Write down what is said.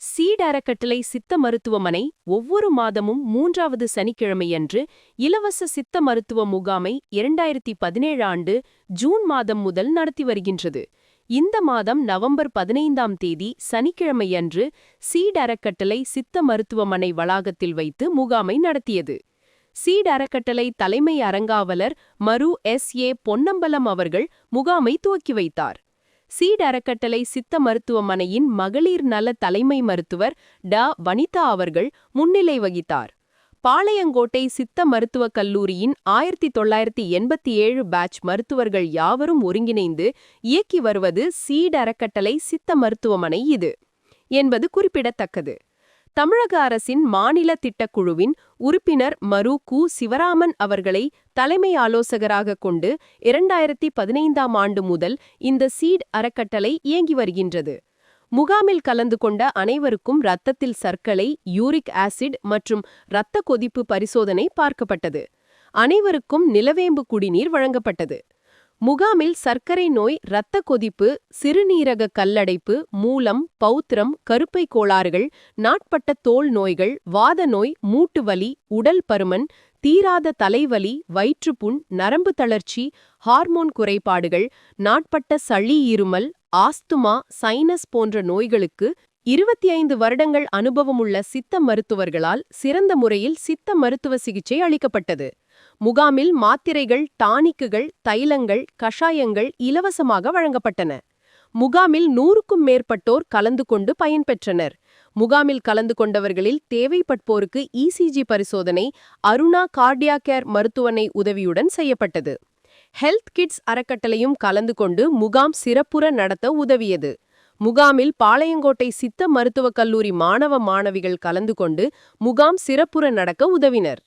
Seat அறக்கட்டளை சித்த மருத்துவமனை ஒவ்வொரு மாதமும் மூன்றாவது சனிக்கிழமையன்று இலவச சித்த மருத்துவ முகாமை இரண்டாயிரத்தி பதினேழு ஆண்டு ஜூன் மாதம் முதல் நடத்தி வருகின்றது. இந்த மாதம் நவம்பர் பதினைந்தாம் தேதி சனிக்கிழமையன்று சீட் அறக்கட்டளை சித்த மருத்துவமனை வளாகத்தில் வைத்து முகாமை நடத்தியது. சீட் அறக்கட்டளை தலைமை அரங்காவலர் மரு எஸ் ஏ பொன்னம்பலம் அவர்கள் முகாமை துவக்கி வைத்தார். சீட் அறக்கட்டளை சித்த மருத்துவமனையின் மகளிர் நல தலைமை மருத்துவர் ட. வனிதா அவர்கள் முன்னிலை வகித்தார். பாளையங்கோட்டை சித்த மருத்துவக் கல்லூரியின் ஆயிரத்தி தொள்ளாயிரத்தி எண்பத்தி ஏழு பேட்ச் மருத்துவர்கள் யாவரும் ஒருங்கிணைந்து இயக்கி வருவது சீட் அறக்கட்டளை சித்த மருத்துவமனை இது என்பது குறிப்பிடத்தக்கது. தமிழக அரசின் மாநில திட்டக்குழுவின் உறுப்பினர் மரு. கு. சிவராமன் அவர்களை தலைமை ஆலோசகராக கொண்டு இரண்டாயிரத்தி பதினைந்தாம் ஆண்டு முதல் இந்த சீட் அறக்கட்டளை இயங்கி வருகின்றது. முகாமில் கலந்து கொண்ட அனைவருக்கும் இரத்தத்தில் சர்க்கரை யூரிக் ஆசிட் மற்றும் இரத்த கொதிப்பு பரிசோதனை பார்க்கப்பட்டது. அனைவருக்கும் நிலவேம்பு குடிநீர் வழங்கப்பட்டது. முகாமில் சர்க்கரை நோய் இரத்த கொதிப்பு சிறுநீரக கல்லடைப்பு மூலம் பௌத்திரம் கருப்பை கோளாறுகள் நாட்பட்ட தோல் நோய்கள் வாத நோய் மூட்டு வலி உடல் பருமன் தீராத தலைவலி வயிற்றுப்புண் நரம்பு தளர்ச்சி ஹார்மோன் குறைபாடுகள் நாட்பட்ட சளி இருமல் ஆஸ்துமா சைனஸ் போன்ற நோய்களுக்கு இருபத்தி ஐந்து வருடங்கள் அனுபவமுள்ள சித்த மருத்துவர்களால் சிறந்த முறையில் சித்த மருத்துவ சிகிச்சை அளிக்கப்பட்டது. முகாமில் மாத்திரைகள் டானிக்குகள் தைலங்கள் கஷாயங்கள் இலவசமாக வழங்கப்பட்டன. முகாமில் நூறுக்கும் மேற்பட்டோர் கலந்து கொண்டு பயன்பெற்றனர் முகாமில் கலந்து கொண்டவர்களில் தேவைப்பட்போருக்கு இசிஜி பரிசோதனை அருணா கார்டியா கேர் மருத்துவனை உதவியுடன் செய்யப்பட்டது. ஹெல்த் கிட்ஸ் அறக்கட்டளையும் கலந்து கொண்டு முகாம் சிறப்புற நடத்த உதவியது. முகாமில் பாளையங்கோட்டை சித்த மருத்துவக் கல்லூரி மாணவ மாணவிகள் கலந்து கொண்டு முகாம் சிறப்புற நடக்க உதவினர்.